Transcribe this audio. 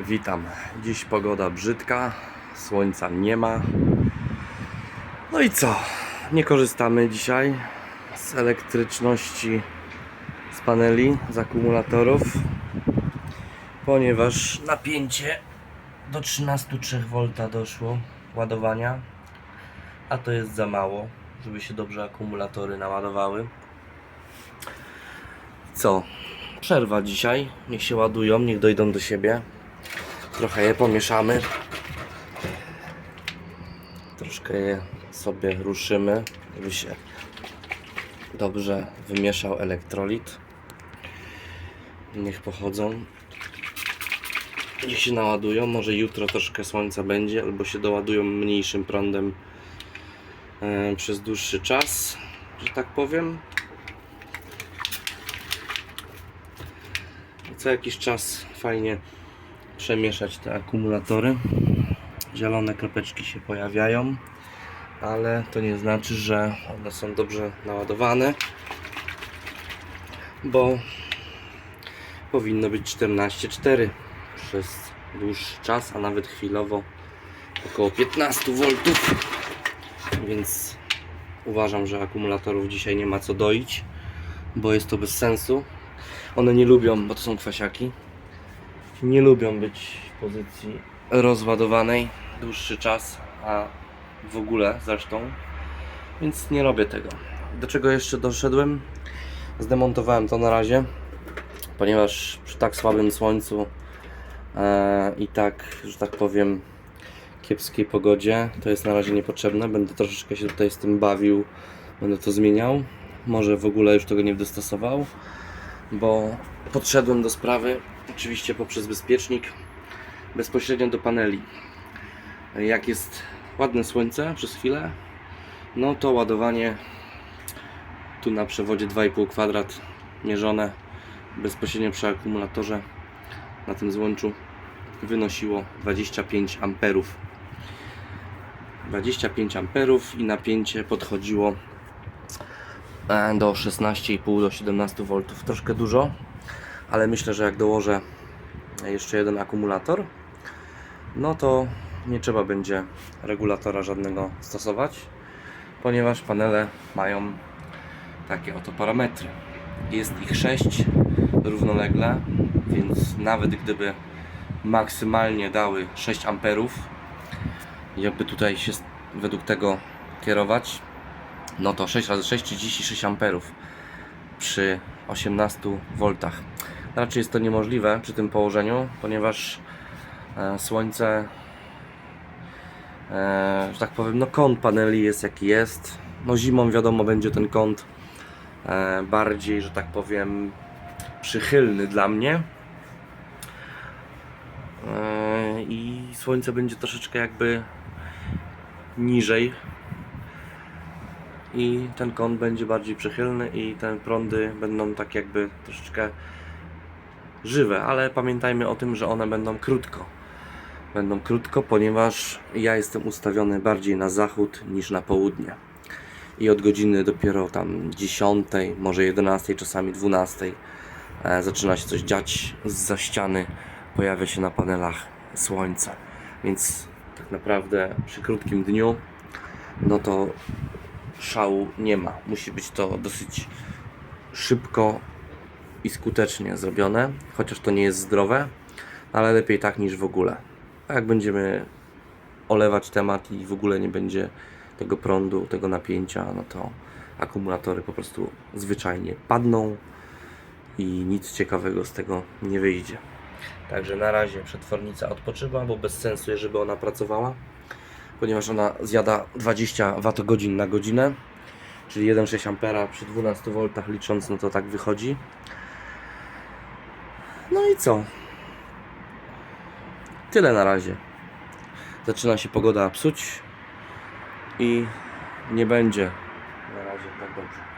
Witam. Dziś pogoda brzydka, słońca nie ma. No i co? Nie korzystamy dzisiaj z elektryczności z paneli, z akumulatorów, ponieważ napięcie do 13,3 V doszło ładowania, a to jest za mało, żeby się dobrze akumulatory naładowały. Co? Przerwa dzisiaj. Niech się ładują, niech dojdą do siebie. Trochę je pomieszamy. Troszkę je sobie ruszymy, żeby się dobrze wymieszał elektrolit. Niech pochodzą. Niech się naładują. Może jutro troszkę słońca będzie, albo się doładują mniejszym prądem e, przez dłuższy czas, że tak powiem. co jakiś czas fajnie przemieszać te akumulatory. Zielone kropeczki się pojawiają, ale to nie znaczy, że one są dobrze naładowane, bo powinno być 14,4 przez dłuższy czas, a nawet chwilowo około 15 V. Więc uważam, że akumulatorów dzisiaj nie ma co doić, bo jest to bez sensu. One nie lubią, bo to są kwasiaki, nie lubią być w pozycji rozładowanej dłuższy czas, a w ogóle zresztą, więc nie robię tego. Do czego jeszcze doszedłem? Zdemontowałem to na razie, ponieważ przy tak słabym słońcu e, i tak, że tak powiem, kiepskiej pogodzie to jest na razie niepotrzebne. Będę troszeczkę się tutaj z tym bawił, będę to zmieniał. Może w ogóle już tego nie będę stosował bo podszedłem do sprawy oczywiście poprzez bezpiecznik bezpośrednio do paneli. Jak jest ładne słońce przez chwilę, no to ładowanie tu na przewodzie 2,5 kwadrat mierzone bezpośrednio przy akumulatorze na tym złączu wynosiło 25 amperów. 25 amperów i napięcie podchodziło e, do 16,5 do 17 V. Troszkę dużo, ale myślę, że jak dołożę jeszcze jeden akumulator, no to nie trzeba będzie regulatora żadnego stosować, ponieważ panele mają takie oto parametry. Jest ich 6 równolegle, więc nawet gdyby maksymalnie dały 6 amperów, jakby tutaj się według tego kierować, no to 6 razy 6 36 amperów przy 18 V. Raczej jest to niemożliwe przy tym położeniu, ponieważ e, słońce, e, że tak powiem, no kąt paneli jest jaki jest. No zimą wiadomo będzie ten kąt e, bardziej, że tak powiem, przychylny dla mnie. I słońce będzie troszeczkę jakby niżej i ten kąt będzie bardziej przychylny i te prądy będą tak jakby troszeczkę żywe, ale pamiętajmy o tym, że one będą krótko. Będą krótko, ponieważ ja jestem ustawiony bardziej na zachód niż na południe. I od godziny dopiero tam 10, może 11, czasami 12 e, zaczyna się coś dziać z ściany, pojawia się na panelach słońce. Więc tak naprawdę przy krótkim dniu, no to szału nie ma. Musi być to dosyć szybko i skutecznie zrobione, chociaż to nie jest zdrowe, ale lepiej tak niż w ogóle. Jak będziemy olewać temat i w ogóle nie będzie tego prądu, tego napięcia, no to akumulatory po prostu zwyczajnie padną i nic ciekawego z tego nie wyjdzie. Także na razie przetwornica odpoczywa, bo bez sensu jest, żeby ona pracowała ponieważ ona zjada 20 Wh na godzinę, czyli 1,6 A przy 12 V licząc, no to tak wychodzi. No i co? Tyle na razie. Zaczyna się pogoda psuć i nie będzie na razie tak dobrze.